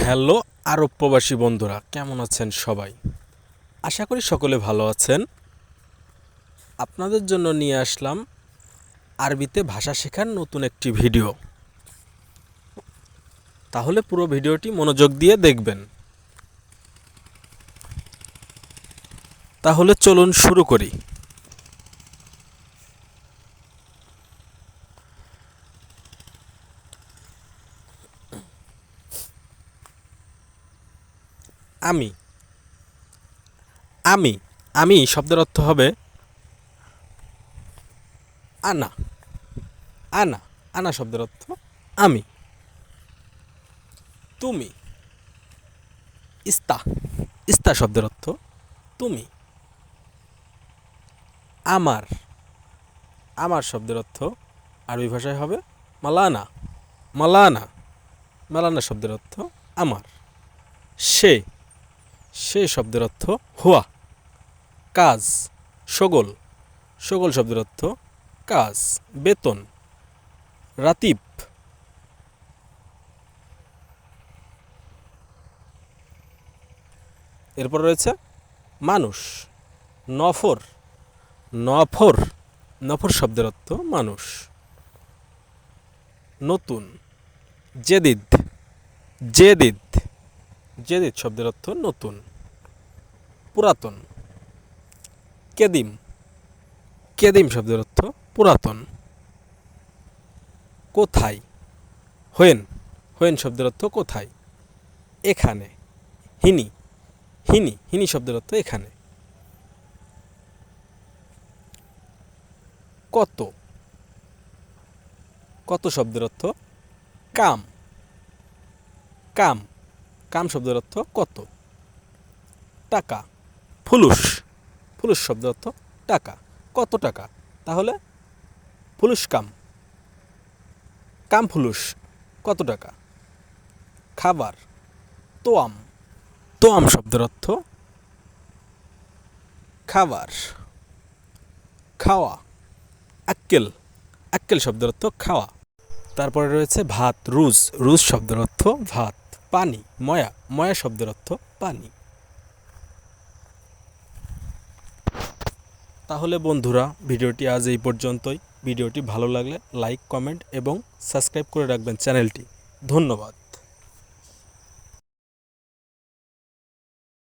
Hello আরব প্রবাসী বন্ধুরা, কেমন আছেন সবাই? আশা করি সকলে ভালো আছেন। আপনাদের জন্য নিয়ে আসলাম আরবিতে ভাষা শেখার নতুন একটি ভিডিও। তাহলে পুরো ভিডিওটি মনোযোগ দিয়ে দেখবেন। তাহলে চলুন শুরু করি। আমি। আমি আমি শব্দের অর্থ হবে আনা। আনা আনা শব্দের অর্থ আমি। তুমি। ইস্তা ইস্তা শব্দের অর্থ তুমি। আমার আমার শব্দের অর্থ আরবি ভাষায় হবে মালানা মালানা মালানা শব্দের অর্থ আমার। সে সে শব্দের অর্থ হুয়া। কাজ, সগোল। সগোল শব্দের অর্থ কাজ, বেতন। রাতিব। এরপর রয়েছে মানুষ, নফর। নফর নফর শব্দের অর্থ মানুষ। নতুন, জেদিদ। জেদিদ। জেদিদ শব্দের অর্থ নতুন, পুরাতন। কেদিম কেদিম শব্দের অর্থ পুরাতন। কোথায়, হোয়েন হোয়েন শব্দের অর্থ কোথায়? এখানে, হিনি হিনি হিনি শব্দের অর্থ এখানে। কত কত শব্দের অর্থ কাম কাম। কাম শব্দের অর্থ কত? টাকা। ফুলুস ফুলুস শব্দের অর্থ টাকা। কত টাকা? তাহলে ফুলুস কাম। কাম ফুলুস কত টাকা? খাবার। তোয়াম। তোয়াম শব্দের অর্থ খাবার। খাওয়া। আক্কেল। আক্কেল শব্দের অর্থ খাওয়া। তারপরে রয়েছে ভাত রুজ। রুজ শব্দের অর্থ ভাত। পানি, ময়া ময়া শব্দের অর্থ পানি। তাহলে বন্ধুরা, ভিডিওটি আজ এই পর্যন্তই। ভিডিওটি ভালো লাগলে লাইক, কমেন্ট এবং সাবস্ক্রাইব করে রাখবেন চ্যানেলটি। ধন্যবাদ।